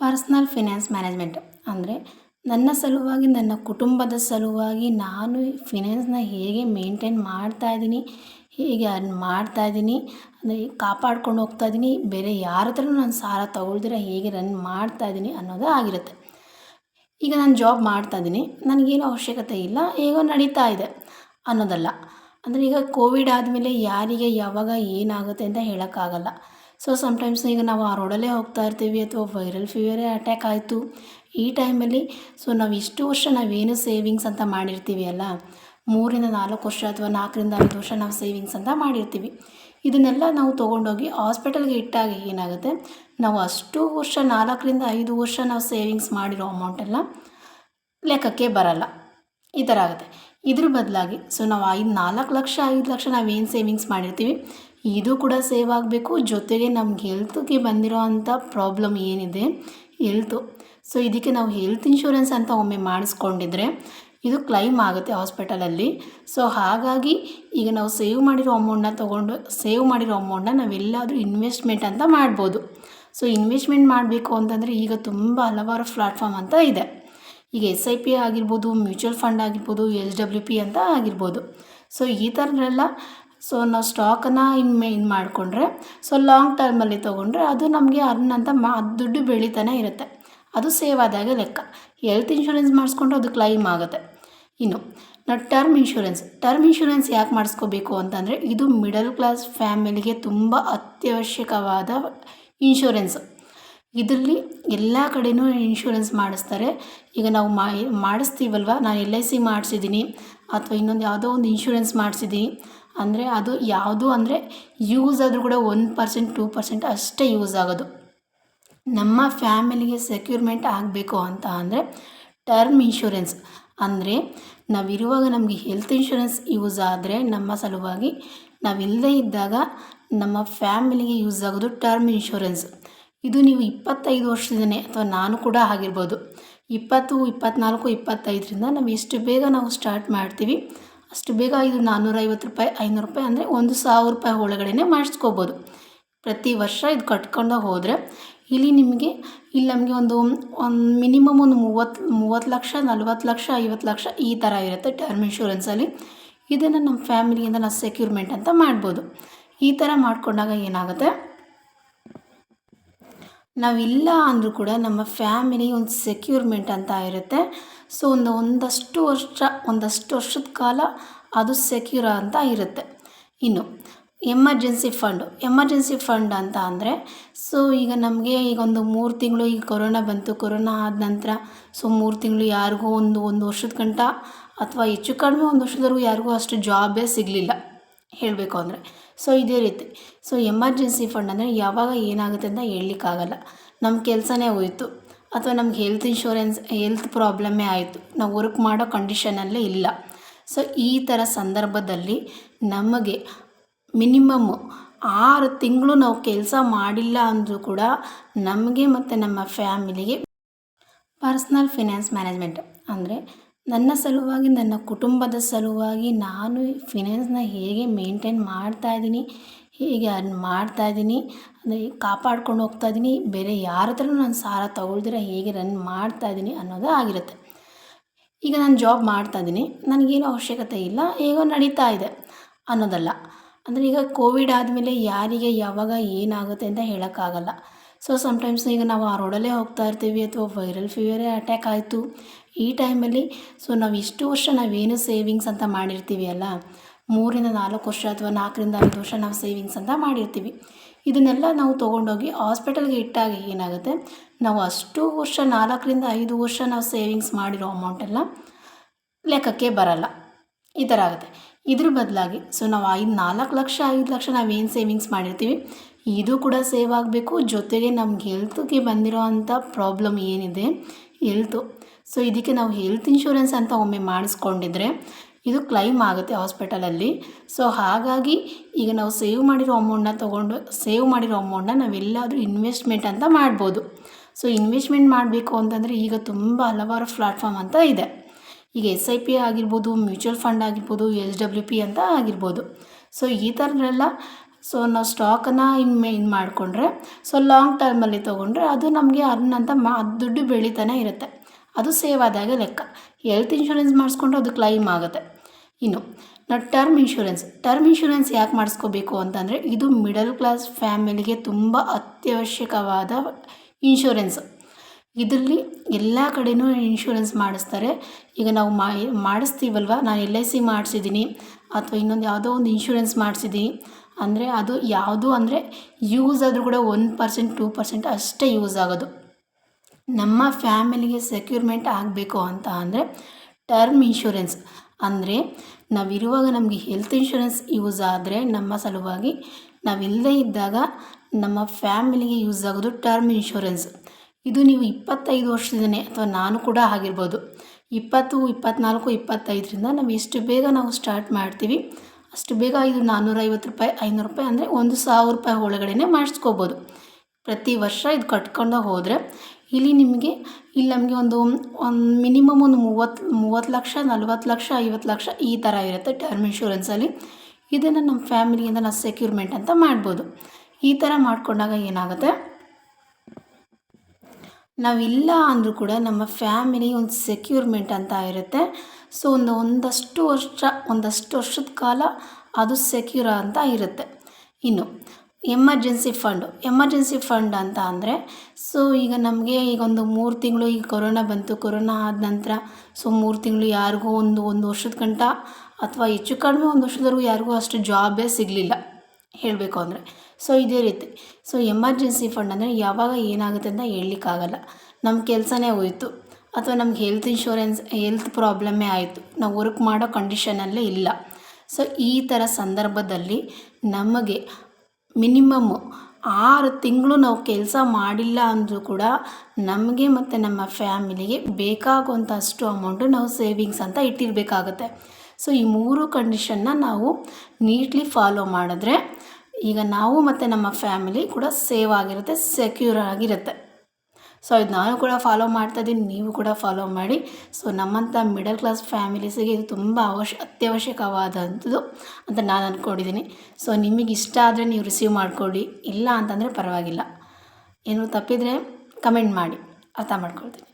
Personal finance management ಅಂದರೆ ನನ್ನ ಸಲುವಾಗಿ, ನನ್ನ ಕುಟುಂಬದ ಸಲುವಾಗಿ ನಾನು ಫಿನಾನ್ಸ್ನ ಹೇಗೆ ಮೇಂಟೈನ್ ಮಾಡ್ತಾ ಇದ್ದೀನಿ, ಹೇಗೆ ಅರ್ನ್ ಮಾಡ್ತಾ ಇದ್ದೀನಿ, ಅಂದರೆ ಕಾಪಾಡ್ಕೊಂಡು ಹೋಗ್ತಾ ಇದ್ದೀನಿ, ಬೇರೆ ಯಾರ ಹತ್ರನೂ ನಾನು ಸಾಲ ತಗೊಳ್ದಿರ ಹೇಗೆ ರನ್ ಮಾಡ್ತಾ ಇದ್ದೀನಿ ಅನ್ನೋದು ಆಗಿರುತ್ತೆ. ಈಗ ನಾನು ಜಾಬ್ ಮಾಡ್ತಾ ಇದ್ದೀನಿ, ನನಗೇನು ಅವಶ್ಯಕತೆ ಇಲ್ಲ, ಹೇಗೋ ನಡೀತಾ ಇದೆ ಅನ್ನೋದಲ್ಲ. ಅಂದರೆ ಈಗ ಕೋವಿಡ್ ಆದಮೇಲೆ ಯಾರಿಗೆ ಯಾವಾಗ ಏನಾಗುತ್ತೆ ಅಂತ ಹೇಳೋಕ್ಕಾಗಲ್ಲ. ಸೊ ಸಮ್ಟೈಮ್ಸ್ ಈಗ ನಾವು ಆ ರೋಡಲ್ಲೇ ಹೋಗ್ತಾ ಇರ್ತೀವಿ ಅಥವಾ ವೈರಲ್ ಫೀವರೇ ಅಟ್ಯಾಕ್ ಆಯಿತು, ಈ ಟೈಮಲ್ಲಿ ಸೊ ನಾವು ಇಷ್ಟು ವರ್ಷ ನಾವೇನು ಸೇವಿಂಗ್ಸ್ ಅಂತ ಮಾಡಿರ್ತೀವಿ ಅಲ್ಲ? ಮೂರಿಂದ ನಾಲ್ಕು ವರ್ಷ ಅಥವಾ ನಾಲ್ಕರಿಂದ ಐದು ವರ್ಷ ನಾವು ಸೇವಿಂಗ್ಸ್ ಅಂತ ಮಾಡಿರ್ತೀವಿ. ಇದನ್ನೆಲ್ಲ ನಾವು ತೊಗೊಂಡೋಗಿ ಹಾಸ್ಪಿಟಲ್ಗೆ ಇಟ್ಟಾಗ ಏನಾಗುತ್ತೆ? ನಾವು ಅಷ್ಟು ವರ್ಷ ನಾಲ್ಕರಿಂದ ಐದು ವರ್ಷ ನಾವು ಸೇವಿಂಗ್ಸ್ ಮಾಡಿರೋ ಅಮೌಂಟೆಲ್ಲ ಲೆಕ್ಕಕ್ಕೆ ಬರಲ್ಲ. ಈ ಥರ ಆಗುತ್ತೆ. ಇದ್ರ ಬದಲಾಗಿ ಸೊ ನಾವು ಐದು ನಾಲ್ಕು ಲಕ್ಷ, ಐದು ಲಕ್ಷ ನಾವೇನು ಸೇವಿಂಗ್ಸ್ ಮಾಡಿರ್ತೀವಿ? ಇದು ಕೂಡ ಸೇವ್ ಆಗಬೇಕು. ಜೊತೆಗೆ ನಮ್ಗೆ ಹೆಲ್ತ್ಗೆ ಬಂದಿರೋ ಅಂಥ ಪ್ರಾಬ್ಲಮ್ ಏನಿದೆ? ಹೆಲ್ತು. ಸೊ, ಇದಕ್ಕೆ ನಾವು ಹೆಲ್ತ್ ಇನ್ಶೂರೆನ್ಸ್ ಅಂತ ಒಮ್ಮೆ ಮಾಡಿಸ್ಕೊಂಡಿದ್ರೆ ಇದು ಕ್ಲೈಮ್ ಆಗುತ್ತೆ ಹಾಸ್ಪಿಟಲಲ್ಲಿ. ಸೊ, ಹಾಗಾಗಿ ಈಗ ನಾವು ಸೇವ್ ಮಾಡಿರೋ ಅಮೌಂಟನ್ನ ತೊಗೊಂಡು ಸೇವ್ ಮಾಡಿರೋ ಅಮೌಂಟನ್ನ ನಾವೆಲ್ಲಾದರೂ ಇನ್ವೆಸ್ಟ್ಮೆಂಟ್ ಅಂತ ಮಾಡ್ಬೋದು. ಸೊ, ಇನ್ವೆಸ್ಟ್ಮೆಂಟ್ ಮಾಡಬೇಕು ಅಂತಂದರೆ ಈಗ ತುಂಬ ಹಲವಾರು ಪ್ಲಾಟ್ಫಾರ್ಮ್ ಅಂತ ಇದೆ. ಈಗ ಎಸ್ ಐ ಪಿ ಆಗಿರ್ಬೋದು, ಮ್ಯೂಚುವಲ್ ಫಂಡ್ ಆಗಿರ್ಬೋದು ಎಸ್ ಡಬ್ಲ್ಯೂ ಪಿ ಅಂತ ಆಗಿರ್ಬೋದು. ಸೊ, ಈ ಥರದ್ದೆಲ್ಲ ಸೊ ನಾವು ಸ್ಟಾಕನ್ನು ಇನ್ ಮೇ ಇದು ಮಾಡಿಕೊಂಡ್ರೆ ಸೊ ಲಾಂಗ್ ಟರ್ಮಲ್ಲಿ ತೊಗೊಂಡ್ರೆ ಅದು ನಮಗೆ ಅರ್ನ್ ಅಂತ ಮಾ ದುಡ್ಡು ಬೆಳೀತಾನೆ ಇರುತ್ತೆ. ಅದು ಸೇವ್ ಆದಾಗ ಲೆಕ್ಕ. ಹೆಲ್ತ್ ಇನ್ಶೂರೆನ್ಸ್ ಮಾಡಿಸ್ಕೊಂಡ್ರೆ ಅದು ಕ್ಲೈಮ್ ಆಗುತ್ತೆ. ಇನ್ನು, ನಾವು ಟರ್ಮ್ ಇನ್ಶೂರೆನ್ಸ್ ಟರ್ಮ್ ಇನ್ಶೂರೆನ್ಸ್ ಯಾಕೆ ಮಾಡಿಸ್ಕೋಬೇಕು ಅಂತಂದರೆ, ಇದು ಮಿಡಲ್ ಕ್ಲಾಸ್ ಫ್ಯಾಮಿಲಿಗೆ ತುಂಬ ಅತ್ಯವಶ್ಯಕವಾದ ಇನ್ಶೂರೆನ್ಸ್ ಇದರಲ್ಲಿ ಎಲ್ಲ ಕಡೆಯೂ ಇನ್ಶೂರೆನ್ಸ್ ಮಾಡಿಸ್ತಾರೆ. ಈಗ ನಾವು ಮಾಡಿಸ್ತೀವಲ್ವ? ನಾನು ಎಲ್ ಐ ಸಿ ಮಾಡಿಸಿದ್ದೀನಿ, ಅಥವಾ ಇನ್ನೊಂದು ಯಾವುದೋ ಒಂದು ಇನ್ಶೂರೆನ್ಸ್ ಮಾಡಿಸಿದ್ದೀನಿ. ಅಂದರೆ ಅದು ಯಾವುದು ಅಂದರೆ ಯೂಸ್ ಆದರೂ ಕೂಡ ಒನ್ ಪರ್ಸೆಂಟ್ ಟೂ ಪರ್ಸೆಂಟ್ ಅಷ್ಟೇ ಯೂಸ್ ಆಗೋದು. ನಮ್ಮ ಫ್ಯಾಮಿಲಿಗೆ ಸೆಕ್ಯೂರ್ಮೆಂಟ್ ಆಗಬೇಕು ಅಂತ ಅಂದರೆ ಟರ್ಮ್ ಇನ್ಶೂರೆನ್ಸ್ ಅಂದರೆ ನಾವಿರುವಾಗ ನಮಗೆ ಹೆಲ್ತ್ ಇನ್ಶೂರೆನ್ಸ್ ಯೂಸ್ ಆದರೆ ನಮ್ಮ ಸಲುವಾಗಿ ನಾವಿಲ್ಲದೇ ಇದ್ದಾಗ ನಮ್ಮ ಫ್ಯಾಮಿಲಿಗೆ ಯೂಸ್ ಆಗೋದು ಟರ್ಮ್ ಇನ್ಶೂರೆನ್ಸ್ ಇದು ನೀವು ಇಪ್ಪತ್ತೈದು ವರ್ಷದಿಂದನೇ ಅಥವಾ ನಾನು ಕೂಡ ಆಗಿರ್ಬೋದು. ಇಪ್ಪತ್ತು ಇಪ್ಪತ್ತ್ನಾಲ್ಕು ಇಪ್ಪತ್ತೈದರಿಂದ ನಾವು ಎಷ್ಟು ಬೇಗ ನಾವು ಸ್ಟಾರ್ಟ್ ಮಾಡ್ತೀವಿ ಅಷ್ಟು ಬೇಗ ಇದು ನಾನ್ನೂರೈವತ್ತು ರೂಪಾಯಿ, ಐನೂರು ರೂಪಾಯಿ ಅಂದರೆ ಒಂದು ಸಾವಿರ ರೂಪಾಯಿ ಒಳಗಡೆ ಮಾಡಿಸ್ಕೋಬೋದು. ಪ್ರತಿ ವರ್ಷ ಇದು ಕಟ್ಕೊಂಡು ಹೋದರೆ ಇಲ್ಲಿ ನಿಮಗೆ, ಇಲ್ಲಿ ನಮಗೆ ಒಂದು ಒಂದು ಮಿನಿಮಮ್ ಒಂದು ಮೂವತ್ತು ಮೂವತ್ತು ಲಕ್ಷ, ನಲ್ವತ್ತು ಲಕ್ಷ, ಐವತ್ತು ಲಕ್ಷ ಈ ಥರ ಇರುತ್ತೆ ಟರ್ಮ್ ಇನ್ಶೂರೆನ್ಸಲ್ಲಿ ಇದನ್ನು ನಮ್ಮ ಫ್ಯಾಮಿಲಿಯಿಂದ ನಾವು ಸೆಕ್ಯೂರ್ಮೆಂಟ್ ಅಂತ ಮಾಡ್ಬೋದು. ಈ ಥರ ಮಾಡಿಕೊಂಡಾಗ ಏನಾಗುತ್ತೆ? ನಾವಿಲ್ಲ ಅಂದರೂ ಕೂಡ ನಮ್ಮ ಫ್ಯಾಮಿಲಿ ಒಂದು ಸೆಕ್ಯೂರ್ಮೆಂಟ್ ಅಂತ ಇರುತ್ತೆ. ಸೊ, ಒಂದು ಒಂದಷ್ಟು ವರ್ಷ, ಒಂದಷ್ಟು ವರ್ಷದ ಕಾಲ ಅದು ಸೆಕ್ಯೂರ್ ಅಂತ ಇರುತ್ತೆ. ಇನ್ನು, ಎಮರ್ಜೆನ್ಸಿ ಫಂಡು, ಎಮರ್ಜೆನ್ಸಿ ಫಂಡ್ ಅಂತ ಅಂದರೆ, ಸೊ, ಈಗ ನಮಗೆ ಈಗ ಒಂದು ಮೂರು ತಿಂಗಳು ಈಗ ಕೊರೋನಾ ಬಂತು. ಕೊರೋನಾ ಆದ ನಂತರ, ಸೊ, ಮೂರು ತಿಂಗಳು ಯಾರಿಗೂ ಒಂದು ಒಂದು ವರ್ಷದ ಗಂಟ ಅಥವಾ ಹೆಚ್ಚು ಕಡಿಮೆ ಒಂದು ವರ್ಷದವರೆಗೂ ಯಾರಿಗೂ ಅಷ್ಟು ಜಾಬೇ ಸಿಗಲಿಲ್ಲ. ಹೇಳಬೇಕು ಅಂದರೆ. ಸೊ ಇದೇ ರೀತಿ. ಸೊ ಎಮರ್ಜೆನ್ಸಿ ಫಂಡ್ ಅಂದರೆ ಯಾವಾಗ ಏನಾಗುತ್ತೆ ಅಂತ ಹೇಳಲಿಕ್ಕಾಗಲ್ಲ. ನಮ್ಮ ಕೆಲಸನೇ ಹೋಯಿತು. ಅಥವಾ ನಮ್ಗೆ ಹೆಲ್ತ್ ಇನ್ಶೂರೆನ್ಸ್, ಹೆಲ್ತ್ ಪ್ರಾಬ್ಲಮ್ಮೇ ಆಯಿತು. ನಾವು ವರ್ಕ್ ಮಾಡೋ ಕಂಡೀಷನಲ್ಲೇ ಇಲ್ಲ. ಸೊ ಈ ಥರ ಸಂದರ್ಭದಲ್ಲಿ ನಮಗೆ ಮಿನಿಮಮ್ಮು ಆರು ತಿಂಗಳು ನಾವು ಕೆಲಸ ಮಾಡಿಲ್ಲ ಅಂದರೂ ಕೂಡ ನಮಗೆ ಮತ್ತು ನಮ್ಮ ಫ್ಯಾಮಿಲಿಗೆ ಪರ್ಸ್ನಲ್ ಫಿನಾನ್ಸ್ ಮ್ಯಾನೇಜ್ಮೆಂಟ್ ಅಂದರೆ ನನ್ನ ಸಲುವಾಗಿ, ನನ್ನ ಕುಟುಂಬದ ಸಲುವಾಗಿ ನಾನು ಫಿನಾನ್ಸ್ನ ಹೇಗೆ ಮೇಂಟೈನ್ ಮಾಡ್ತಾ ಇದ್ದೀನಿ, ಹೇಗೆ ಅರ್ನ್ ಮಾಡ್ತಾ ಇದ್ದೀನಿ, ಅಂದರೆ ಕಾಪಾಡ್ಕೊಂಡು ಹೋಗ್ತಾ ಇದ್ದೀನಿ, ಬೇರೆ ಯಾರ ಹತ್ರನೂ ನಾನು ಸಾಲ ತಗೊಳ್ದಿರ ಹೇಗೆ ರನ್ ಮಾಡ್ತಾ ಇದ್ದೀನಿ ಅನ್ನೋದು ಆಗಿರುತ್ತೆ. ಈಗ ನಾನು ಜಾಬ್ ಮಾಡ್ತಾ ಇದ್ದೀನಿ, ನನಗೇನು ಅವಶ್ಯಕತೆ ಇಲ್ಲ, ಹೇಗೋ ನಡೀತಾ ಇದೆ ಅನ್ನೋದಲ್ಲ. ಅಂದರೆ ಈಗ ಕೋವಿಡ್ ಆದಮೇಲೆ ಯಾರಿಗೆ ಯಾವಾಗ ಏನಾಗುತ್ತೆ ಅಂತ ಹೇಳೋಕ್ಕಾಗಲ್ಲ. ಸೊ ಸಮ್ಟೈಮ್ಸ್ ಈಗ ನಾವು ಆ ರೋಡಲ್ಲೇ ಹೋಗ್ತಾ ಇರ್ತೀವಿ ಅಥವಾ ವೈರಲ್ ಫೀವರೇ ಅಟ್ಯಾಕ್ ಆಯಿತು, ಈ ಟೈಮಲ್ಲಿ ಸೊ ನಾವು ಇಷ್ಟು ವರ್ಷ ನಾವೇನು ಸೇವಿಂಗ್ಸ್ ಅಂತ ಮಾಡಿರ್ತೀವಿ ಅಲ್ಲ? ಮೂರಿಂದ ನಾಲ್ಕು ವರ್ಷ ಅಥವಾ ನಾಲ್ಕರಿಂದ ಐದು ವರ್ಷ ನಾವು ಸೇವಿಂಗ್ಸ್ ಅಂತ ಮಾಡಿರ್ತೀವಿ. ಇದನ್ನೆಲ್ಲ ನಾವು ತೊಗೊಂಡೋಗಿ ಹಾಸ್ಪಿಟಲ್ಗೆ ಇಟ್ಟಾಗ ಏನಾಗುತ್ತೆ? ನಾವು ಅಷ್ಟು ವರ್ಷ ನಾಲ್ಕರಿಂದ ಐದು ವರ್ಷ ನಾವು ಸೇವಿಂಗ್ಸ್ ಮಾಡಿರೋ ಅಮೌಂಟೆಲ್ಲ ಲೆಕ್ಕಕ್ಕೆ ಬರಲ್ಲ. ಈ ಥರ ಆಗುತ್ತೆ. ಇದ್ರ ಬದಲಾಗಿ ಸೊ ನಾವು ಐದು ನಾಲ್ಕು ಲಕ್ಷ, ಐದು ಲಕ್ಷ ನಾವೇನು ಸೇವಿಂಗ್ಸ್ ಮಾಡಿರ್ತೀವಿ? ಇದು ಕೂಡ ಸೇವ್ ಆಗಬೇಕು. ಜೊತೆಗೆ ನಮ್ಗೆ ಹೆಲ್ತ್ಗೆ ಬಂದಿರೋ ಅಂಥ ಪ್ರಾಬ್ಲಮ್ ಏನಿದೆ? ಹೆಲ್ತು. ಸೊ, ಇದಕ್ಕೆ ನಾವು ಹೆಲ್ತ್ ಇನ್ಶೂರೆನ್ಸ್ ಅಂತ ಒಮ್ಮೆ ಮಾಡಿಸ್ಕೊಂಡಿದ್ರೆ ಇದು ಕ್ಲೈಮ್ ಆಗುತ್ತೆ ಹಾಸ್ಪಿಟಲಲ್ಲಿ. ಸೊ, ಹಾಗಾಗಿ ಈಗ ನಾವು ಸೇವ್ ಮಾಡಿರೋ ಅಮೌಂಟನ್ನ ತೊಗೊಂಡು ಸೇವ್ ಮಾಡಿರೋ ಅಮೌಂಟನ್ನ ನಾವೆಲ್ಲಾದರೂ ಇನ್ವೆಸ್ಟ್ಮೆಂಟ್ ಅಂತ ಮಾಡ್ಬೋದು. ಸೊ, ಇನ್ವೆಸ್ಟ್ಮೆಂಟ್ ಮಾಡಬೇಕು ಅಂತಂದರೆ ಈಗ ತುಂಬ ಹಲವಾರು ಪ್ಲಾಟ್ಫಾರ್ಮ್ ಅಂತ ಇದೆ. ಈಗ ಎಸ್ ಐ ಪಿ ಆಗಿರ್ಬೋದು, ಮ್ಯೂಚುವಲ್ ಫಂಡ್ ಆಗಿರ್ಬೋದು, ಎಸ್ ಡಬ್ಲ್ಯೂ ಪಿ ಅಂತ ಆಗಿರ್ಬೋದು. ಸೊ, ಈ ಥರದ್ದೆಲ್ಲ ಸೊ ನಾವು ಸ್ಟಾಕನ್ನು ಇನ್ ಇದು ಮಾಡಿಕೊಂಡ್ರೆ ಸೊ ಲಾಂಗ್ ಟರ್ಮಲ್ಲಿ ತೊಗೊಂಡ್ರೆ ಅದು ನಮಗೆ ಅರ್ನ್ ಅಂತ ಮಾ ದುಡ್ಡು ಬೆಳೀತಾನೆ ಇರುತ್ತೆ. ಅದು ಸೇವ್ ಆದಾಗ ಲೆಕ್ಕ. ಹೆಲ್ತ್ ಇನ್ಶೂರೆನ್ಸ್ ಮಾಡಿಸ್ಕೊಂಡ್ರೆ ಅದು ಕ್ಲೈಮ್ ಆಗುತ್ತೆ. ಇನ್ನು, ನಾವು ಟರ್ಮ್ ಇನ್ಶೂರೆನ್ಸ್ ಟರ್ಮ್ ಇನ್ಶೂರೆನ್ಸ್ ಯಾಕೆ ಮಾಡಿಸ್ಕೋಬೇಕು ಅಂತಂದರೆ, ಇದು ಮಿಡಲ್ ಕ್ಲಾಸ್ ಫ್ಯಾಮಿಲಿಗೆ ತುಂಬ ಅತ್ಯವಶ್ಯಕವಾದ ಇನ್ಶೂರೆನ್ಸ್ ಇದರಲ್ಲಿ ಎಲ್ಲ ಕಡೆಯೂ ಇನ್ಶೂರೆನ್ಸ್ ಮಾಡಿಸ್ತಾರೆ. ಈಗ ನಾವು ಮಾಡಿಸ್ತೀವಲ್ವ? ನಾನು ಎಲ್ ಐ ಸಿ ಮಾಡಿಸಿದ್ದೀನಿ, ಅಥವಾ ಇನ್ನೊಂದು ಯಾವುದೋ ಒಂದು ಇನ್ಶೂರೆನ್ಸ್ ಮಾಡಿಸಿದ್ದೀನಿ. ಅಂದರೆ ಅದು ಯಾವುದು ಅಂದರೆ ಯೂಸ್ ಆದರೂ ಕೂಡ ಒನ್ ಪರ್ಸೆಂಟ್ ಟೂ ಪರ್ಸೆಂಟ್ ಅಷ್ಟೇ ಯೂಸ್ ಆಗೋದು. ನಮ್ಮ ಫ್ಯಾಮಿಲಿಗೆ ಸೆಕ್ಯೂರ್ಮೆಂಟ್ ಆಗಬೇಕು ಅಂತ ಅಂದರೆ ಟರ್ಮ್ ಇನ್ಶೂರೆನ್ಸ್ ಅಂದರೆ ನಾವಿರುವಾಗ ನಮಗೆ ಹೆಲ್ತ್ ಇನ್ಶೂರೆನ್ಸ್ ಯೂಸ್ ಆದರೆ ನಮ್ಮ ಸಲುವಾಗಿ ನಾವಿಲ್ಲದೇ ಇದ್ದಾಗ ನಮ್ಮ ಫ್ಯಾಮಿಲಿಗೆ ಯೂಸ್ ಆಗೋದು ಟರ್ಮ್ ಇನ್ಶೂರೆನ್ಸ್ ಇದು ನೀವು ಇಪ್ಪತ್ತೈದು ವರ್ಷದಿಂದನೇ ಅಥವಾ ನಾನು ಕೂಡ ಆಗಿರ್ಬೋದು. ಇಪ್ಪತ್ತು ಇಪ್ಪತ್ತ್ನಾಲ್ಕು ಇಪ್ಪತ್ತೈದರಿಂದ ನಾವು ಎಷ್ಟು ಬೇಗ ನಾವು ಸ್ಟಾರ್ಟ್ ಮಾಡ್ತೀವಿ ಅಷ್ಟು ಬೇಗ ಇದು ನಾನ್ನೂರೈವತ್ತು ರೂಪಾಯಿ, ಐನೂರು ರೂಪಾಯಿ ಅಂದರೆ ಒಂದು ಸಾವಿರ ರೂಪಾಯಿ ಒಳಗಡೆನೆ ಮಾಡಿಸ್ಕೋಬೋದು. ಪ್ರತಿ ವರ್ಷ ಇದು ಕಟ್ಕೊಂಡು ಹೋದರೆ ಇಲ್ಲಿ ನಿಮಗೆ, ಇಲ್ಲಿ ನಮಗೆ ಒಂದು ಒಂದು ಮಿನಿಮಮ್ ಒಂದು ಮೂವತ್ತು ಮೂವತ್ತು ಲಕ್ಷ, ನಲ್ವತ್ತು ಲಕ್ಷ, ಐವತ್ತು ಲಕ್ಷ ಈ ಥರ ಇರುತ್ತೆ ಟರ್ಮ್ ಇನ್ಶೂರೆನ್ಸಲ್ಲಿ ಇದನ್ನು ನಮ್ಮ ಫ್ಯಾಮಿಲಿಯಿಂದ ನಾವು ಸೆಕ್ಯೂರ್ಮೆಂಟ್ ಅಂತ ಮಾಡ್ಬೋದು. ಈ ಥರ ಮಾಡಿಕೊಂಡಾಗ ಏನಾಗುತ್ತೆ? ನಾವಿಲ್ಲ ಅಂದರೂ ಕೂಡ ನಮ್ಮ ಫ್ಯಾಮಿಲಿ ಒಂದು ಸೆಕ್ಯೂರ್ಮೆಂಟ್ ಅಂತ ಇರುತ್ತೆ. ಸೊ ಒಂದು ಒಂದಷ್ಟು ವರ್ಷ, ಒಂದಷ್ಟು ವರ್ಷದ ಕಾಲ ಅದು ಸೆಕ್ಯೂರ್ ಅಂತ ಇರುತ್ತೆ. ಇನ್ನು ಎಮರ್ಜೆನ್ಸಿ ಫಂಡು ಎಮರ್ಜೆನ್ಸಿ ಫಂಡ್ ಅಂತ ಅಂದರೆ, ಸೊ ಈಗ ನಮಗೆ ಈಗ ಒಂದು ಮೂರು ತಿಂಗಳು ಈಗ ಕೊರೋನಾ ಬಂತು, ಕೊರೋನಾ ಆದ ನಂತರ, ಸೊ ಮೂರು ತಿಂಗಳು ಯಾರಿಗೂ ಒಂದು ಒಂದು ವರ್ಷದ ಗಂಟ ಅಥವಾ ಹೆಚ್ಚು ಕಡಿಮೆ ಒಂದು ವರ್ಷದವರೆಗೂ ಯಾರಿಗೂ ಅಷ್ಟು ಜಾಬೇ ಸಿಗಲಿಲ್ಲ. ಹೇಳಬೇಕು ಅಂದರೆ, ಸೊ ಇದೇ ರೀತಿ. ಸೊ ಎಮರ್ಜೆನ್ಸಿ ಫಂಡ್ ಅಂದರೆ ಯಾವಾಗ ಏನಾಗುತ್ತೆ ಅಂತ ಹೇಳಲಿಕ್ಕಾಗಲ್ಲ. ನಮ್ಮ ಕೆಲಸನೇ ಹೋಯ್ತು. ಅಥವಾ ನಮ್ಗೆ ಹೆಲ್ತ್ ಇನ್ಶೂರೆನ್ಸ್ ಹೆಲ್ತ್ ಪ್ರಾಬ್ಲಮ್ಮೇ ಆಯಿತು. ನಾವು ವರ್ಕ್ ಮಾಡೋ ಕಂಡೀಷನಲ್ಲೇ ಇಲ್ಲ. ಸೊ ಈ ಥರ ಸಂದರ್ಭದಲ್ಲಿ ನಮಗೆ ಮಿನಿಮಮ್ಮು ಆರು ತಿಂಗಳು ನಾವು ಕೆಲಸ ಮಾಡಿಲ್ಲ ಅಂದರೂ ಕೂಡ ನಮಗೆ ಮತ್ತು ನಮ್ಮ ಫ್ಯಾಮಿಲಿಗೆ ಬೇಕಾಗುವಂಥ ಅಷ್ಟು ಅಮೌಂಟು ನಾವು ಸೇವಿಂಗ್ಸ್ ಅಂತ ಇಟ್ಟಿರಬೇಕಾಗತ್ತೆ. ಸೊ ಈ ಮೂರು ಕಂಡೀಷನ್ನ ನಾವು ನೀಟ್ಲಿ ಫಾಲೋ ಮಾಡಿದ್ರೆ ಈಗ ನಾವು ಮತ್ತು ನಮ್ಮ ಫ್ಯಾಮಿಲಿ ಕೂಡ ಸೇವ್ ಆಗಿರುತ್ತೆ ಸೆಕ್ಯೂರ್ ಆಗಿರುತ್ತೆ. ಸೊ ಇದು ನಾನು ಕೂಡ ಫಾಲೋ ಮಾಡ್ತಾ ಇದ್ದೀನಿ, ನೀವು ಕೂಡ ಫಾಲೋ ಮಾಡಿ. ಸೊ ನಮ್ಮಂಥ ಮಿಡಲ್ ಕ್ಲಾಸ್ ಫ್ಯಾಮಿಲೀಸಿಗೆ ಇದು ತುಂಬ ಅವಶ್ಯ, ಅತ್ಯವಶ್ಯಕವಾದಂಥದ್ದು ಅಂತ ನಾನು ಅಂದ್ಕೊಂಡಿದ್ದೀನಿ ಸೊ ನಿಮಗೆ ಇಷ್ಟ ಆದರೆ ನೀವು ರಿಸೀವ್ ಮಾಡ್ಕೊಳ್ಳಿ, ಇಲ್ಲ ಅಂತಂದರೆ ಪರವಾಗಿಲ್ಲ. ಏನು ತಪ್ಪಿದರೆ ಕಮೆಂಟ್ ಮಾಡಿ. ಅರ್ಥ ಮಾಡ್ಕೊಳ್ತೀನಿ.